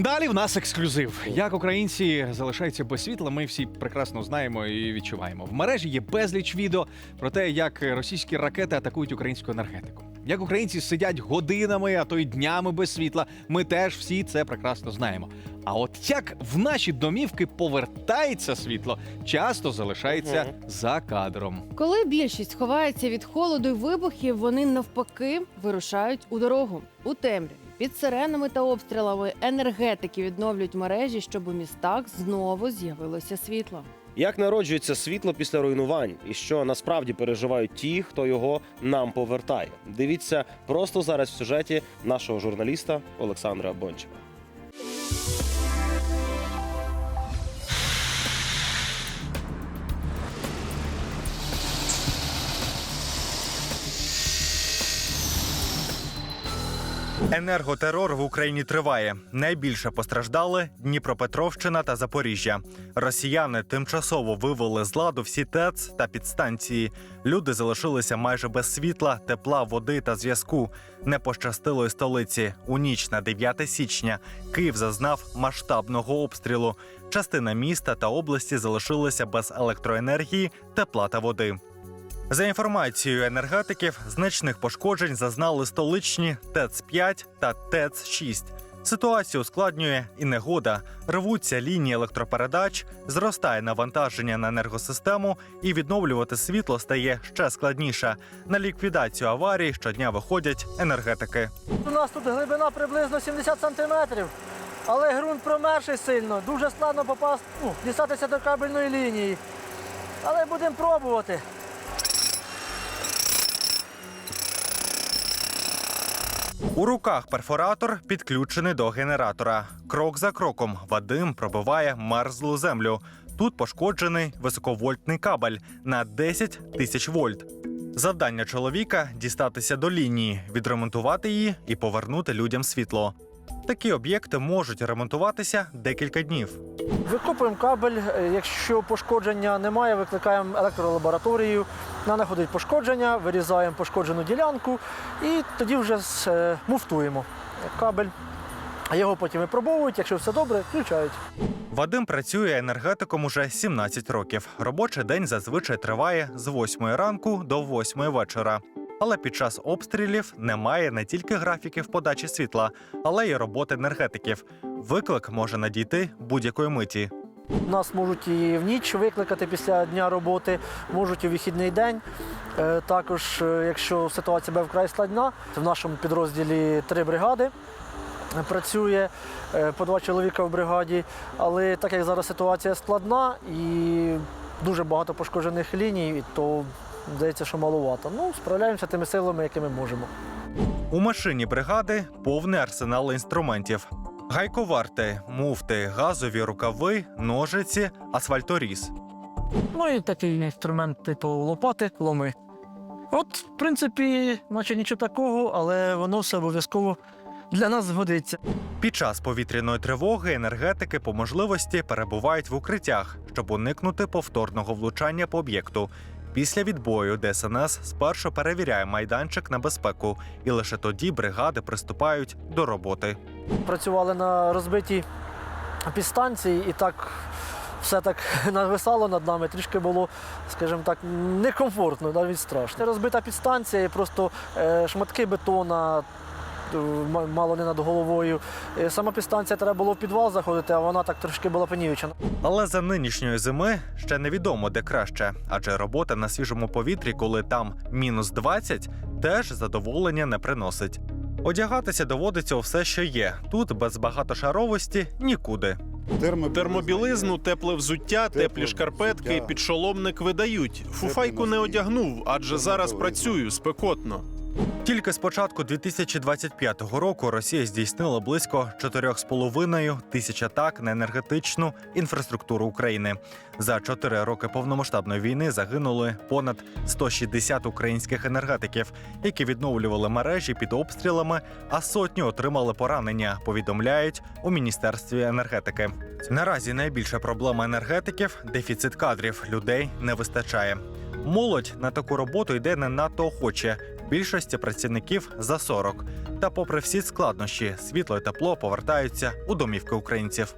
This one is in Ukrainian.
Далі в нас ексклюзив. Як українці залишаються без світла, ми всі прекрасно знаємо і відчуваємо. В мережі є безліч відео про те, як російські ракети атакують українську енергетику. Як українці сидять годинами, а то й днями без світла. Ми теж всі це прекрасно знаємо. А от як в наші домівки повертається світло, часто залишається за кадром. Коли більшість ховається від холоду й вибухів, вони навпаки вирушають у дорогу у темряві. Під сиренами та обстрілами енергетики відновлюють мережі, щоб у містах знову з'явилося світло. Як народжується світло після руйнувань, і що насправді переживають ті, хто його нам повертає? Дивіться просто зараз в сюжеті нашого журналіста Олександра Бончика. Енерготерор в Україні триває. Найбільше постраждали Дніпропетровщина та Запоріжжя. Росіяни тимчасово вивели з ладу всі ТЕЦ та підстанції. Люди залишилися майже без світла, тепла, води та зв'язку. Не пощастило й столиці. У ніч на 9 січня Київ зазнав масштабного обстрілу. Частина міста та області залишилися без електроенергії, тепла та води. За інформацією енергетиків, значних пошкоджень зазнали столичні ТЕЦ-5 та ТЕЦ-6. Ситуацію ускладнює і негода. Рвуться лінії електропередач, зростає навантаження на енергосистему, і відновлювати світло стає ще складніше. На ліквідацію аварій щодня виходять енергетики. У нас тут глибина приблизно 70 сантиметрів, але ґрунт промерший сильно. Дуже складно попасти, ну, дістатися до кабельної лінії. Але будемо пробувати. У руках перфоратор підключений до генератора. Крок за кроком Вадим пробиває мерзлу землю. Тут пошкоджений високовольтний кабель на 10 тисяч вольт. Завдання чоловіка дістатися до лінії, відремонтувати її і повернути людям світло. Такі об'єкти можуть ремонтуватися декілька днів. Викопуємо кабель. е, Якщо пошкодження немає, викликаємо електролабораторію. На знаходить пошкодження, вирізаємо пошкоджену ділянку і тоді вже е, муфтуємо кабель. А Його потім випробовують, якщо все добре, включають. Вадим працює енергетиком уже 17 років. Робочий день зазвичай триває з 8 ранку до 8 вечора. Але під час обстрілів немає не тільки графіків подачі світла, але й роботи енергетиків. Виклик може надійти будь-якої миті. Нас можуть і в ніч викликати після дня роботи, можуть і в вихідний день. Е, Також, е, якщо ситуація буде вкрай складна, в нашому підрозділі три бригади працює е, по два чоловіка в бригаді. Але так як зараз ситуація складна і дуже багато пошкоджених ліній, то здається, що маловато. Ну, справляємося тими силами, якими можемо. У машині бригади повний арсенал інструментів: гайковарти, муфти, газові рукави, ножиці, асфальторіз. Ну і такий інструмент, типу лопати, ломи. От, в принципі, наче нічого такого, але воно все обов'язково для нас згодиться. Під час повітряної тривоги енергетики по можливості перебувають в укриттях, щоб уникнути повторного влучання по об'єкту. Після відбою ДСНС спершу перевіряє майданчик на безпеку, і лише тоді бригади приступають до роботи. Працювали на розбитій підстанції і так все так нависало над нами. Трішки було, скажімо так, некомфортно, навіть страшно. Розбита підстанція, просто е, шматки бетона. е, Мало не над головою. Е, Сама підстанція треба було в підвал заходити, а вона так трошки була понівечена. Але за нинішньої зими ще невідомо де краще, адже робота на свіжому повітрі, коли там мінус 20, теж задоволення не приносить. Одягатися доводиться у все, що є. Тут без багатошаровості нікуди. Термобілизну, тепле взуття, теплі шкарпетки, підшоломник видають. Фуфайку не одягнув, адже зараз працюю спекотно. Тільки з початку 2025 року Росія здійснила близько 4,5 тисяч атак на енергетичну інфраструктуру України. За 4 роки повномасштабної війни загинули понад 160 українських енергетиків, які відновлювали мережі під обстрілами, а сотні отримали поранення. Повідомляють у міністерстві енергетики. Наразі найбільша проблема енергетиків дефіцит кадрів. Людей не вистачає. Молодь на таку роботу йде не надто охоче. Більшості працівників за 40. Та, попри всі складнощі, світло і тепло повертаються у домівки українців.